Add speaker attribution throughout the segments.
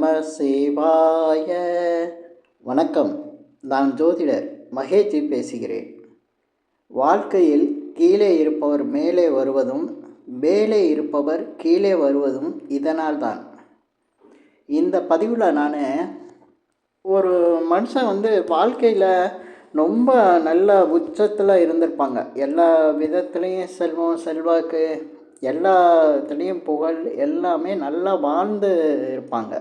Speaker 1: நம சிவாய வணக்கம். நான் ஜோதிடர் மகேஜி பேசுகிறேன். வாழ்க்கையில் கீழே இருப்பவர் மேலே வருவதும் மேலே இருப்பவர் கீழே வருவதும் இதனால் தான் இந்த பதிவில் நான் ஒரு மனுஷன் வந்து வாழ்க்கையில் ரொம்ப நல்ல உச்சத்தில் இருந்திருப்பாங்க. எல்லா விதத்துலேயும் செல்வம் செல்வாக்கு எல்லாத்துலேயும் புகழ் எல்லாமே நல்லா வாழ்ந்து இருப்பாங்க.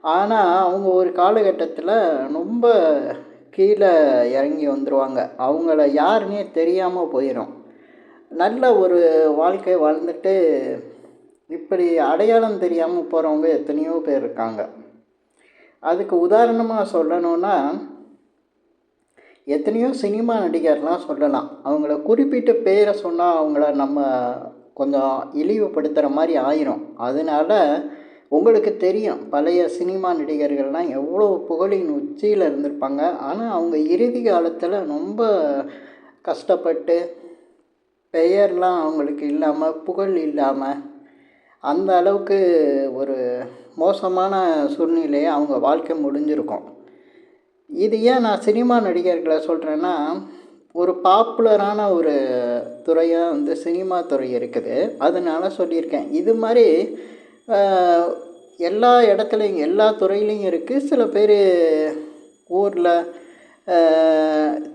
Speaker 1: ஆனால் அவங்க ஒரு காலகட்டத்தில் ரொம்ப கீழே இறங்கி வந்துடுவாங்க அவங்கள யாருன்னே தெரியாமல் போயிடும் நல்ல ஒரு வாழ்க்கை வாழ்ந்துட்டு இப்படி அடையாளம் தெரியாமல் போகிறவங்க எத்தனையோ பேர் இருக்காங்க. அதுக்கு உதாரணமாக சொல்லணுன்னா எத்தனையோ சினிமா நடிகர்லாம் சொல்லலாம். அவங்கள குறிப்பிட்ட பேரை சொன்னால் அவங்கள நம்ம கொஞ்சம் இழிவுபடுத்துகிற மாதிரி ஆயிரும். அதனால் உங்களுக்கு தெரியும் பழைய சினிமா நடிகர்கள்லாம் எவ்வளோ புகழின் உச்சியில் இருந்திருப்பாங்க. ஆனால் அவங்க இறுதி காலத்தில் ரொம்ப கஷ்டப்பட்டு பெயர்லாம் அவங்களுக்கு இல்லாமல் புகழ் இல்லாமல் அந்த அளவுக்கு ஒரு மோசமான சூழ்நிலையை அவங்க வாழ்க்கை முடிஞ்சிருக்கும். இது ஏன் நான் சினிமா நடிகர்களை சொல்கிறேன்னா ஒரு பாப்புலரான ஒரு துறையாக வந்து சினிமா துறை இருக்குது. அதனால் சொல்லியிருக்கேன். இது மாதிரி எல்லா இடத்துலையும் எல்லா துறையிலையும் இருக்குது சில பேர் ஊரில்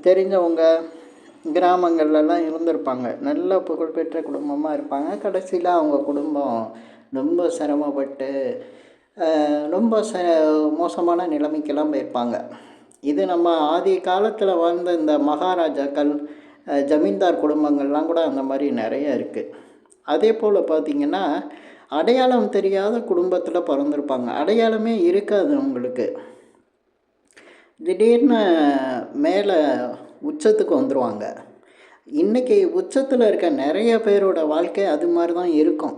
Speaker 1: தெரிஞ்சவங்க கிராமங்கள்லலாம் இருந்திருப்பாங்க. நல்ல புகழ்பெற்ற குடும்பமாக இருப்பாங்க. கடைசியில் அவங்க குடும்பம் ரொம்ப சிரமப்பட்டு ரொம்ப ச மோசமான நிலைமைக்கெல்லாம் போயிருப்பாங்க. இது நம்ம ஆதி காலத்தில் வாழ்ந்த இந்த மகாராஜாக்கள் ஜமீன்தார் குடும்பங்கள்லாம் கூட அந்த மாதிரி நிறைய இருக்குது அதே போல் பார்த்திங்கன்னா அடையாளம் தெரியாத குடும்பத்தில் பிறந்திருப்பாங்க. அடையாளமே இருக்காது அவங்களுக்கு. திடீர்னு மேலே உச்சத்துக்கு வந்துடுவாங்க இன்றைக்கி உச்சத்தில் இருக்க நிறைய பேரோட வாழ்க்கை அது மாதிரி தான் இருக்கும்.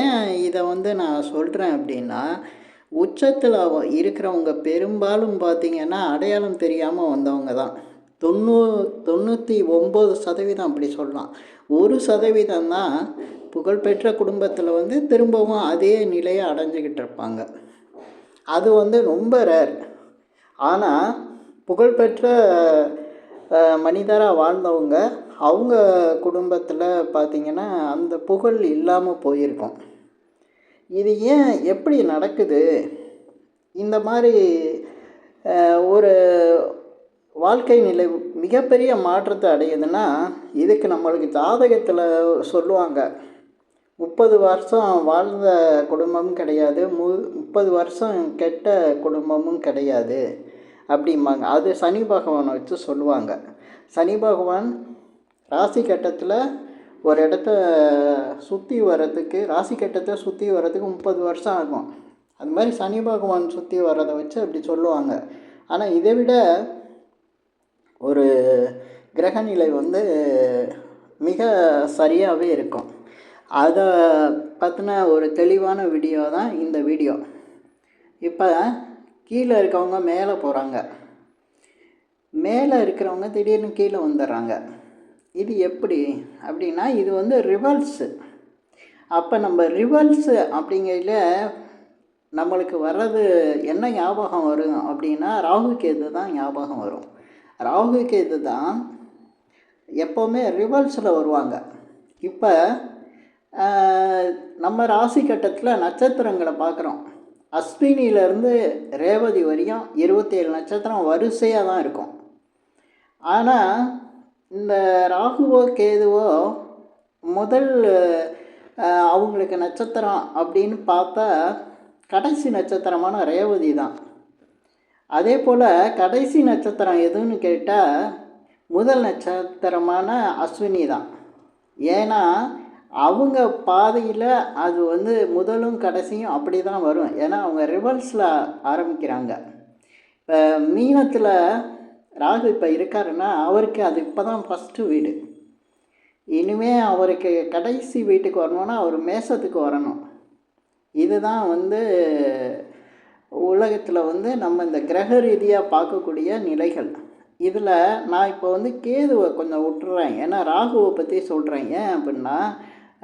Speaker 1: ஏன் இதை வந்து நான் சொல்கிறேன் அப்படின்னா உச்சத்தில் இருக்கிறவங்க பெரும்பாலும் பார்த்திங்கன்னா அடையாளம் தெரியாமல் வந்தவங்க தான் தொண்ணூ தொண்ணூற்றி ஒம்பது சதவீதம் அப்படி சொல்லலாம். ஒரு சதவீதம் தான் புகழ்பெற்ற குடும்பத்தில் வந்து திரும்பவும் அதே நிலையை அடைஞ்சிக்கிட்டு இருப்பாங்க. அது வந்து ரொம்ப ரேர் ஆனால் புகழ்பெற்ற மனிதராக வாழ்ந்தவங்க அவங்க குடும்பத்தில் பார்த்திங்கன்னா அந்த புகழ் இல்லாமல் போயிருக்கும். இது ஏன் எப்படி நடக்குது? இந்த மாதிரி ஒரு வாழ்க்கை நிலை மிகப்பெரிய மாற்றத்தை அடையுதுன்னா இதுக்கு நம்மளுக்கு ஜாதகத்தில் சொல்லுவாங்க. முப்பது வருஷம் வாழ்ந்த குடும்பமும் கிடையாது. மு முப்பது வருஷம் கெட்ட குடும்பமும் கிடையாது. அப்படிம்பாங்க. அது சனி பகவானை வச்சு சொல்லுவாங்க. சனி பகவான் ராசி கட்டத்தில் ஒரு இடத்த சுற்றி வர்றதுக்கு ராசி கட்டத்தை சுற்றி வர்றதுக்கு முப்பது வருஷம் ஆகும். அது மாதிரி சனி பகவான் சுற்றி வர்றதை வச்சு அப்படி சொல்லுவாங்க. ஆனால் இதை விட ஒரு கிரகநிலை வந்து மிக சரியாகவே இருக்கும். அதை பற்றின ஒரு தெளிவான வீடியோ தான் இந்த வீடியோ இப்போ கீழே இருக்கவங்க மேலே போகிறாங்க மேலே இருக்கிறவங்க திடீர்னு கீழே வந்துடுறாங்க. இது எப்படி? அப்படின்னா இது வந்து ரிவல்ஸு அப்போ நம்ம ரிவல்ஸு அப்படிங்கையில் நம்மளுக்கு வர்றது என்ன ஞாபகம் வரும் அப்படின்னா ராகு கேது தான் ஞாபகம் வரும். ராகு கேது தான் எப்போவுமே ரிவல்ஸில் வருவாங்க. இப்போ நம்ம ராசி கட்டத்தில் நட்சத்திரங்களை பார்க்குறோம். அஸ்வினியிலேருந்து ரேவதி வரையும் இருபத்தேழு நட்சத்திரம் வரிசையாக தான் இருக்கும். ஆனால் இந்த ராகுவோ கேதுவோ முதல் அவங்களுக்கு நட்சத்திரம் அப்படின்னு பார்த்தா கடைசி நட்சத்திரமான ரேவதி தான். அதே போல் கடைசி நட்சத்திரம் எதுன்னு கேட்டால் முதல் நட்சத்திரமான அஸ்வினி தான். ஏன்னா அவங்க பாதையில் அது வந்து முதலும் கடைசியும் அப்படி தான் வரும். ஏன்னா அவங்க ரிவல்ஸில் ஆரம்பிக்கிறாங்க. இப்போ மீனத்தில் ராகு இப்போ இருக்காருன்னா அவருக்கு அது இப்போ தான் ஃபஸ்ட்டு வீடு. இனிமேல் அவருக்கு கடைசி வீட்டுக்கு வரணுன்னா அவர் மேசத்துக்கு வரணும். இதுதான் வந்து உலகத்தில் வந்து நம்ம இந்த கிரக ரீதியாக பார்க்கக்கூடிய நிலைகள். இதில் நான் இப்போ வந்து கேதுவை கொஞ்சம் விட்டுறேன் ஏன்னா ராகுவை பற்றி சொல்கிறேன் ஏன் அப்படின்னா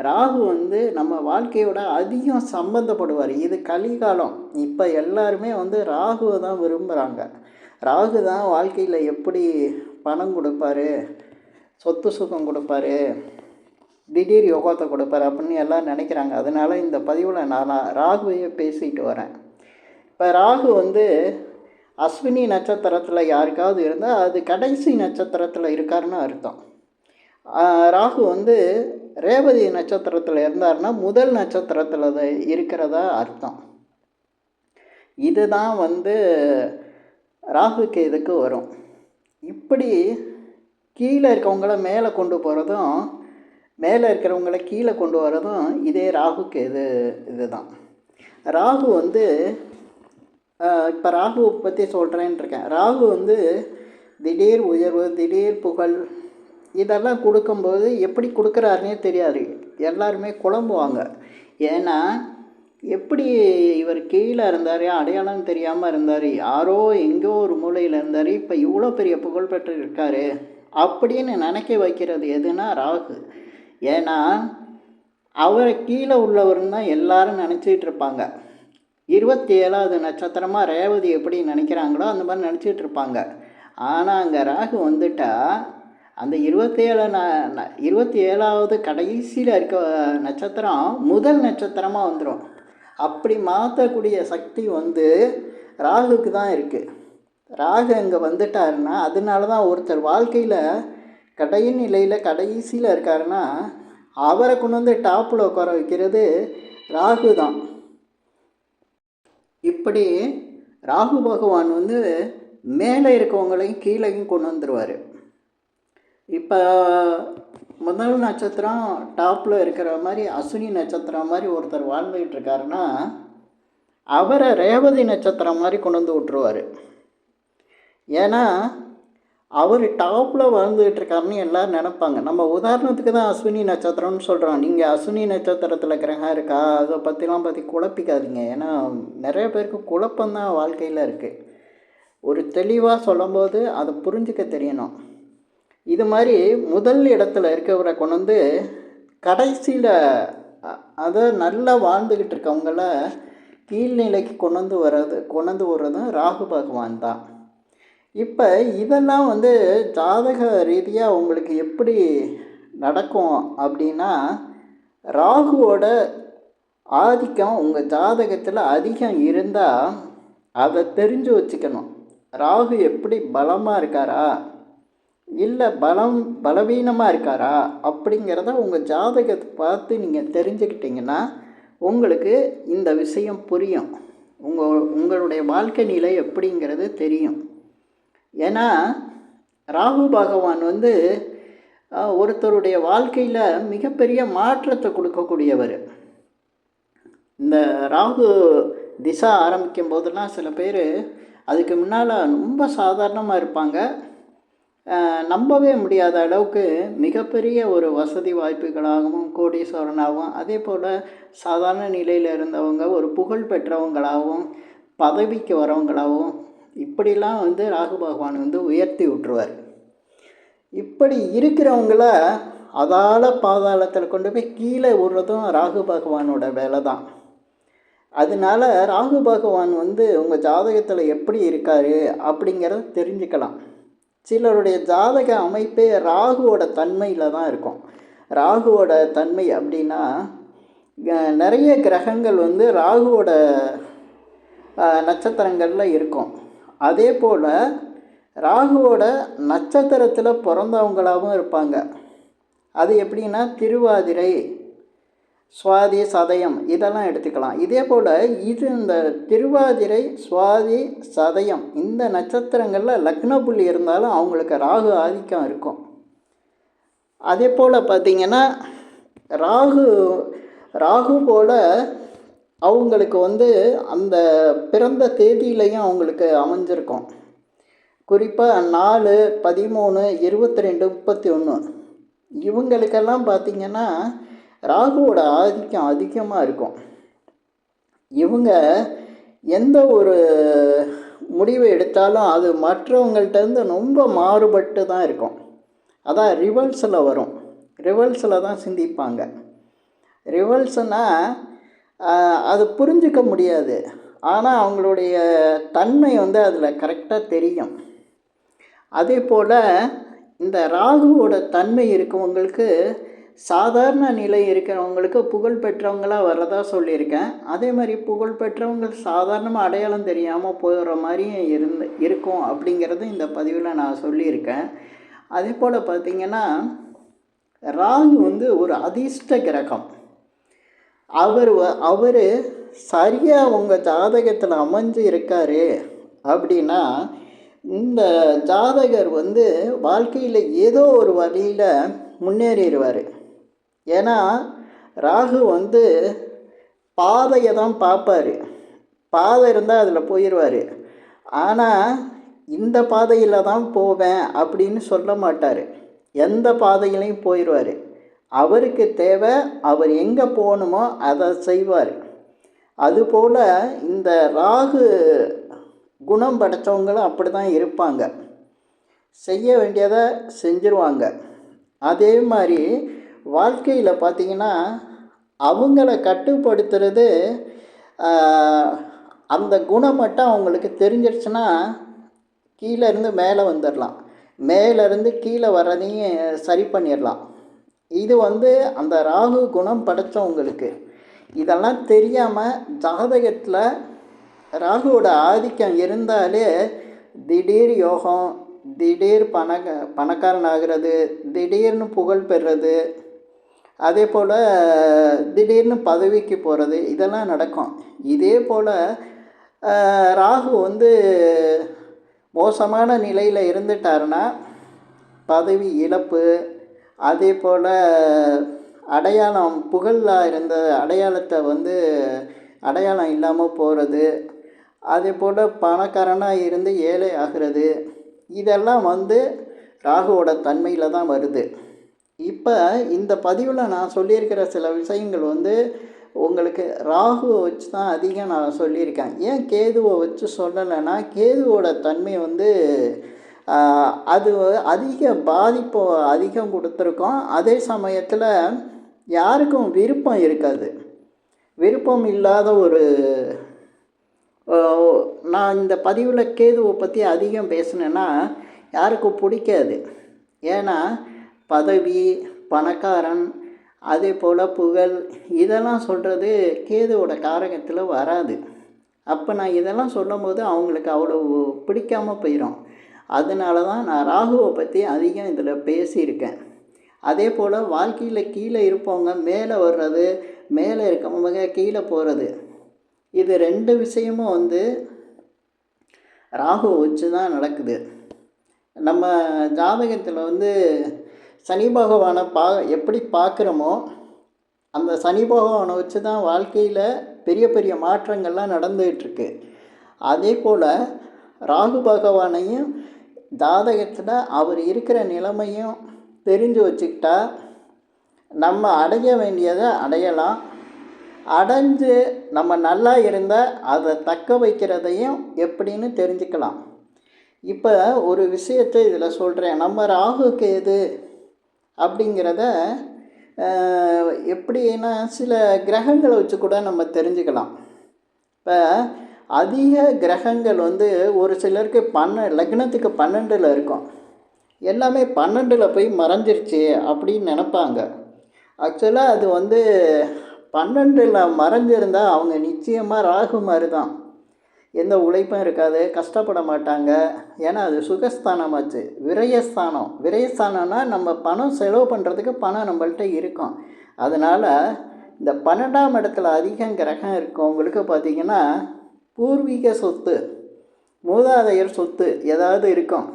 Speaker 1: ராகு வந்து நம்ம வாழ்க்கையோட அதிகம் சம்மந்தப்படுவார் இது கலிகாலம். இப்போ எல்லாருமே வந்து ராகுவை தான் விரும்புகிறாங்க ராகு தான் வாழ்க்கையில் எப்படி பணம் கொடுப்பாரு சொத்து சுகம் கொடுப்பாரு திடீர் யோகத்தை கொடுப்பாரு அப்படின்னு எல்லாம் நினைக்கிறாங்க. அதனால் இந்த பதிவில் நான் ராகுவையே பேசிட்டு வரேன். இப்போ ராகு வந்து அஸ்வினி நட்சத்திரத்தில் யாருக்காவது இருந்தால் அது கடைசி நட்சத்திரத்தில் இருக்காருன்னு அர்த்தம். ராகு வந்து ரேவதி நட்சத்திரத்தில் இருந்தாருன்னா முதல் நட்சத்திரத்தில் இருக்கிறதா அர்த்தம். இதுதான் வந்து ராகு கேதுக்கு வரும். இப்படி கீழே இருக்கவங்கள மேலே கொண்டு போகிறதும் மேலே இருக்கிறவங்கள கீழே கொண்டு வரதும் இதே ராகு கேது இதுதான். ராகு வந்து இப்போ ராகுவை பற்றி சொல்கிறேன்னு இருக்கேன் ராகு வந்து திடீர் உயர்வு திடீர் புகழ் இதெல்லாம் கொடுக்கும்போது எப்படி கொடுக்குறாருனே தெரியாது. எல்லாருமே குழம்புவாங்க. ஏன்னா எப்படி இவர் கீழே இருந்தார் அடையாளம் தெரியாமல் இருந்தார் யாரோ எங்கோ ஒரு மூலையில் இருந்தார் இப்போ இவ்வளோ பெரிய புகழ் பெற்று இருக்கார் அப்படின்னு நினைக்க வைக்கிறது எதுனா ராகு. ஏன்னா அவரை கீழே உள்ளவர்னு தான் எல்லாரும் நினச்சிட்டு இருப்பாங்க. இருபத்தி ஏழாவது நட்சத்திரமாக ரேவதி எப்படி நினைக்கிறாங்களோ அந்த மாதிரி நினச்சிட்டு இருப்பாங்க. ஆனால் அங்கே ராகு வந்துட்டால் அந்த இருபத்தேழு ந ந- இருபத்தி ஏழாவது கடைசியில் இருக்க நட்சத்திரம் முதல் நட்சத்திரமாக வந்துடும் அப்படி மாற்றக்கூடிய சக்தி வந்து ராகுக்கு தான் இருக்குது ராகு அங்கே வந்துட்டாருன்னா அதனால தான் ஒருத்தர் வாழ்க்கையில் கடை நிலையில் கடைசியில் இருக்காருன்னா அவரை கொண்டு வந்து டாப்பில் உட்கார வைக்கிறது ராகு தான் இப்படி ராகு பகவான் வந்து மேலே இருக்கவங்களையும் கீழேயும் கொண்டு வந்துடுவார் இப்போ முதல் நட்சத்திரம் டாப்பில் இருக்கிற மாதிரி அஸ்வினி நட்சத்திரம் மாதிரி ஒருத்தர் வாழ்ந்துகிட்டு இருக்காருன்னா அவரை ரேவதி நட்சத்திரம் மாதிரி கொண்டு வந்து விட்டுருவார். ஏன்னா அவர் டாப்பில் வாழ்ந்துகிட்டு இருக்காருன்னு எல்லோரும் நினைப்பாங்க. நம்ம உதாரணத்துக்கு தான் அஸ்வினி நட்சத்திரம்னு சொல்கிறோம் நீங்கள் அஸ்வினி நட்சத்திரத்தில் கிரகம் இருக்கா? அதை பற்றிலாம் பற்றி குழப்பிக்காதீங்க. ஏன்னா நிறைய பேருக்கு குழப்பம்தான் வாழ்க்கையில் இருக்குது ஒரு தெளிவாக சொல்லும்போது அதை புரிஞ்சுக்க தெரியணும். இது மாதிரி முதல் இடத்துல இருக்கவரை கொண்டு வந்து கடைசியில் அதை நல்லா வாழ்ந்துக்கிட்டு இருக்கவங்கள கீழ்நிலைக்கு கொண்டு வந்து வர்றது கொண்டு வந்து விடுறதும் ராகு பகவான் தான். இப்போ இதெல்லாம் வந்து ஜாதக ரீதியாக உங்களுக்கு எப்படி நடக்கும் அப்படின்னா ராகுவோட ஆதிக்கம் உங்கள் ஜாதகத்தில் அதிகம் இருந்தால் அதை தெரிஞ்சு வச்சுக்கணும். ராகு எப்படி பலமாக இருக்காரா? இல்லை பலம் பலவீனமாக இருக்காரா? அப்படிங்கிறத உங்கள் ஜாதகத்தை பார்த்து நீங்கள் தெரிஞ்சுக்கிட்டிங்கன்னா உங்களுக்கு இந்த விஷயம் புரியும். உங்கள் உங்களுடைய வாழ்க்கை நிலை எப்படிங்கிறது தெரியும். ஏன்னா ராகு பகவான் வந்து ஒருத்தருடைய வாழ்க்கையில் மிகப்பெரிய மாற்றத்தை கொடுக்கக்கூடியவர். இந்த ராகு திசா ஆரம்பிக்கும் போதெல்லாம் சில பேர் அதுக்கு முன்னால் ரொம்ப சாதாரணமாக இருப்பாங்க. நம்பவே முடியாத அளவுக்கு மிகப்பெரிய ஒரு வசதி வாய்ப்புகளாகவும் கோடீஸ்வரனாகவும் அதே போல் சாதாரண நிலையில் இருந்தவங்க ஒரு புகழ் பெற்றவங்களாகவும் பதவிக்கு வரவங்களாகவும் இப்படிலாம் வந்து ராகு பகவான் வந்து உயர்த்தி விட்டுருவார். இப்படி இருக்கிறவங்கள அதால பாதாளத்தில் கொண்டு போய் கீழே விடுறதும் ராகு பகவானோட வேலை தான் அதனால ராகு பகவான் வந்து உங்கள் ஜாதகத்தில் எப்படி இருக்கார் அப்படிங்கிறத தெரிஞ்சுக்கலாம். சிலருடைய ஜாதக அமைப்பே ராகுவோட தன்மையில் தான் இருக்கும். ராகுவோட தன்மை அப்படின்னா நிறைய கிரகங்கள் வந்து ராகுவோட நட்சத்திரங்களில் இருக்கும். அதே போல் ராகுவோட நட்சத்திரத்தில் பிறந்தவங்களாகவும் இருப்பாங்க. அது எப்படின்னா திருவாதிரை சுவாதி சதயம் இதெல்லாம் எடுத்துக்கலாம். இதே போல் இது இந்த திருவாதிரை சுவாதி சதயம் இந்த நட்சத்திரங்களில் லக்ன புள்ளி இருந்தாலும் அவங்களுக்கு ராகு ஆதிக்கம் இருக்கும். அதே போல் பார்த்திங்கன்னா ராகு ராகு போல் அவங்களுக்கு வந்து அந்த பிறந்த தேதியிலையும் அவங்களுக்கு அமைஞ்சிருக்கும். குறிப்பாக நாலு பதிமூணு இருபத்தி ரெண்டு முப்பத்தி ஒன்று இவங்களுக்கெல்லாம் பார்த்திங்கன்னா ராகுவோட ஆதிக்கம் அதிகமாக இருக்கும். இவங்க எந்த ஒரு முடிவை எடுத்தாலும் அது மற்றவங்கள்ட்டேருந்து ரொம்ப மாறுபட்டு தான் இருக்கும். அதான் ரிவல்ஸில் வரும். ரிவல்ஸில் தான் சிந்திப்பாங்க. ரிவல்ஸ்னா அது புரிஞ்சிக்க முடியாது. ஆனால் அவங்களுடைய தன்மை வந்து அதில் கரெக்டாக தெரியும். அதே போல் இந்த ராகுவோட தன்மை இருக்கவங்களுக்கு சாதாரண நிலை இருக்கிறவங்களுக்கு புகழ் பெற்றவங்களாக வரதா சொல்லியிருக்கேன். அதே மாதிரி புகழ் பெற்றவங்க சாதாரணமாக அடையாளம் தெரியாமல் போகிற மாதிரியும் இருந்து இருக்கும் அப்படிங்கிறது இந்த பதிவில் நான் சொல்லியிருக்கேன். அதே போல் பார்த்திங்கன்னா ராகு வந்து ஒரு அதிர்ஷ்ட கிரகம். அவர் அவர் சரியாக உங்கள் ஜாதகத்தில் அமைஞ்சு இருக்கார் அப்படின்னா இந்த ஜாதகர் வந்து வாழ்க்கையில் ஏதோ ஒரு வழியில் முன்னேறிடுவார். ஏன்னா ராகு வந்து பாதையை தான் பார்ப்பார். பாதை இருந்தால் அதில் போயிடுவார் ஆனால் இந்த பாதையில் தான் போவேன் அப்படின்னு சொல்ல மாட்டார். எந்த பாதையிலையும் போயிடுவார் அவருக்கு தேவை அவர் எங்கே போகணுமோ அதை செய்வார். அதுபோல் இந்த ராகு குணம் படைத்தவங்களும் அப்படி தான் இருப்பாங்க. செய்ய வேண்டியதை செஞ்சுருவாங்க. அதே மாதிரி வாழ்க்கையில் பார்த்திங்கன்னா அவங்கள கட்டுப்படுத்துறது அந்த குணம் மட்டும் அவங்களுக்கு தெரிஞ்சிருச்சுன்னா கீழேருந்து மேலே வந்துடலாம் மேலேருந்து கீழே வர்றதையும் சரி பண்ணிடலாம் இது வந்து அந்த ராகு குணம் படைத்தவங்களுக்கு இதெல்லாம் தெரியாமல் ஜாதகத்தில் ராகுவோட ஆதிக்கம் இருந்தாலே திடீர் யோகம் திடீர் பண பணக்காரன் ஆகிறது திடீர்னு புகழ் பெறுறது அதே போல் திடீர்னு பதவிக்கு போகிறது இதெல்லாம் நடக்கும். இதே போல் ராகு வந்து மோசமான நிலையில் இருந்துட்டாருன்னா பதவி இழப்பு அதே போல் அடையாளம் புகழாக இருந்த அடையாளத்தை வந்து அடையாளம் இல்லாமல் போகிறது அதே போல் பணக்காரனாக இருந்து ஏழை ஆகிறது இதெல்லாம் வந்து ராகுவோட தன்மையில் தான் வருது. இப்போ இந்த பதிவில் நான் சொல்லியிருக்கிற சில விஷயங்கள் வந்து உங்களுக்கு ராகுவை வச்சு தான் அதிகம் நான் சொல்லியிருக்கேன். ஏன் கேதுவை வச்சு சொல்லலைன்னா கேதுவோட தன்மை வந்து அது அதிக பாதிப்பை அதிகம் கொடுத்துருக்கோம். அதே சமயத்தில் யாருக்கும் விருப்பம் இருக்காது. விருப்பம் இல்லாத ஒரு நான் இந்த பதிவில் கேதுவை பற்றி அதிகம் பேசினேன்னா யாருக்கும் பிடிக்காது. ஏன்னா பதவி பணக்காரன் அதே போல் புகழ் இதெல்லாம் சொல்கிறது கேதுவோட காரகத்தில் வராது. அப்போ நான் இதெல்லாம் சொல்லும் போது அவங்களுக்கு அவ்வளோ பிடிக்காமல் போயிடும் அதனால தான் நான் ராகுவை பற்றி அதிகம் இதில் பேசியிருக்கேன். அதே போல் வாழ்க்கையில் கீழே இருப்பவங்க மேலே வர்றது மேலே இருக்கவங்க கீழே போகிறது இது ரெண்டு விஷயமும் வந்து ராகு வச்சு தான் நடக்குது. நம்ம ஜாதகத்தில் வந்து சனி பகவானை பா எப்படி பார்க்குறோமோ அந்த சனி பகவானை வச்சு தான் வாழ்க்கையில் பெரிய பெரிய மாற்றங்கள்லாம் நடந்துகிட்ருக்கு அதே போல் ராகு பகவானையும் ஜாதகத்தில் அவர் இருக்கிற நிலைமையும் தெரிஞ்சு வச்சுக்கிட்டா நம்ம அடைய வேண்டியதை அடையலாம். அடைஞ்சு நம்ம நல்லா இருந்தால் அதை தக்க வைக்கிறதையும் எப்படின்னு தெரிஞ்சுக்கலாம். இப்போ ஒரு விஷயத்தை இதில் சொல்கிறேன் நம்ம ராகுக்கு எது அப்படிங்கிறத எப்படின்னா சில கிரகங்களை வச்சு கூட நம்ம தெரிஞ்சுக்கலாம். இப்போ அதிக கிரகங்கள் வந்து ஒரு சிலருக்கு பன்ன லக்னத்துக்கு பன்னெண்டில் இருக்கும். எல்லாமே பன்னெண்டில் போய் மறைஞ்சிருச்சு அப்படின்னு நினப்பாங்க. ஆக்சுவலாக அது வந்து பன்னெண்டில் மறைஞ்சிருந்தால் அவங்க நிச்சயமாக ராகு மாதிரி தான் எந்த உழைப்பும் இருக்காது கஷ்டப்பட மாட்டாங்க. ஏன்னா அது சுகஸ்தானமாச்சு. விரயஸ்தானம். விரயஸ்தானம்னா நம்ம பணம் செலவு பண்ணுறதுக்கு பணம் நம்மள்கிட்ட இருக்கும். அதனால் இந்த பன்னெண்டாம் இடத்துல அதிகம் கிரகம் இருக்கவங்களுக்கு பார்த்திங்கன்னா பூர்வீக சொத்து மூதாதையர் சொத்து ஏதாவது இருக்கும்.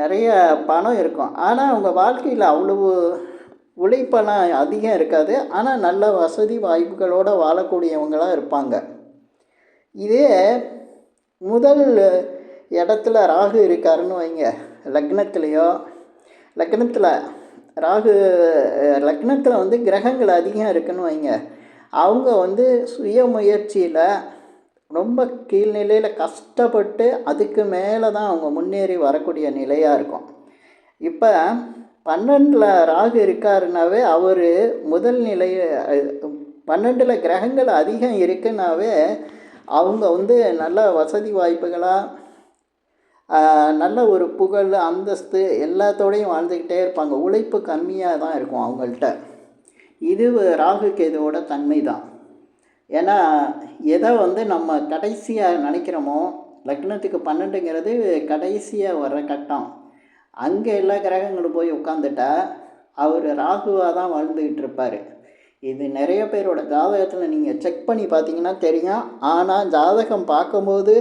Speaker 1: நிறைய பணம் இருக்கும். ஆனால் அவங்க வாழ்க்கையில் அவ்வளவு உழைப்பெல்லாம் அதிகம் இருக்காது. ஆனால் நல்ல வசதி வாய்ப்புகளோடு வாழக்கூடியவங்களாக இருப்பாங்க. இதே முதல் இடத்துல ராகு இருக்காருன்னு வைங்க. லக்னத்துலேயோ லக்னத்தில் ராகு லக்னத்தில் வந்து கிரகங்கள் அதிகம் இருக்குன்னு வைங்க. அவங்க வந்து சுய முயற்சியில் ரொம்ப கீழ்நிலையில் கஷ்டப்பட்டு அதுக்கு மேலே தான் அவங்க முன்னேறி வரக்கூடிய நிலையாக இருக்கும். இப்போ பன்னெண்டில் ராகு இருக்காருனாவே அவர் முதல் நிலை பன்னெண்டில் கிரகங்கள் அதிகம் இருக்குனாவே அவங்க வந்து நல்ல வசதி வாய்ப்புகளாக நல்ல ஒரு புகழ் அந்தஸ்து எல்லாத்தோடையும் வாழ்ந்துக்கிட்டே இருப்பாங்க. உழைப்பு கம்மியாக தான் இருக்கும் அவங்கள்ட்ட. இது ராகு கேதுவோட தன்மை தான் ஏன்னா எதை வந்து நம்ம கடைசியாக நினைக்கிறோமோ லக்னத்துக்கு பன்னெண்டுங்கிறது கடைசியாக வர்ற கட்டம். அங்கே எல்லா கிரகங்களும் போய் உட்காந்துட்டா அவர் ராகுவாக தான் வாழ்ந்துக்கிட்டு இருப்பார். இது நிறைய பேரோட ஜாதகத்தில் நீங்கள் செக் பண்ணி பார்த்தீங்கன்னா தெரியும். ஆனால் ஜாதகம் பார்க்கும்போது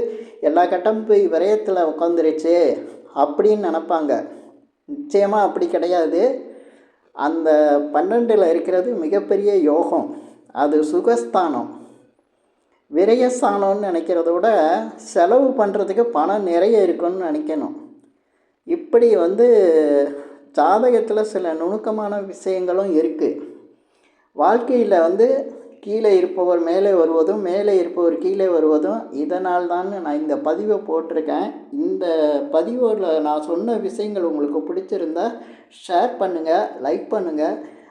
Speaker 1: எல்லா கட்டம் போய் விரயத்தில் உட்காந்துருச்சு அப்படின்னு நினப்பாங்க. நிச்சயமாக அப்படி கிடையாது. அந்த பன்னெண்டில் இருக்கிறது மிகப்பெரிய யோகம். அது சுகஸ்தானம். விரயஸ்தானம்னு நினைக்கிறத விட செலவு பண்ணுறதுக்கு பணம் நிறைய இருக்குன்னு நினைக்கணும். இப்படி வந்து ஜாதகத்தில் சில நுணுக்கமான விஷயங்களும் இருக்குது வாழ்க்கையில் வந்து கீழே இருப்பவர் மேலே வருவதும் மேலே இருப்பவர் கீழே வருவதும் இதனால் தான் நான் இந்த பதிவை போட்டிருக்கேன். இந்த பதிவில் நான் சொன்ன விஷயங்கள் உங்களுக்கு பிடிச்சிருந்தா ஷேர் பண்ணுங்கள் லைக் பண்ணுங்கள்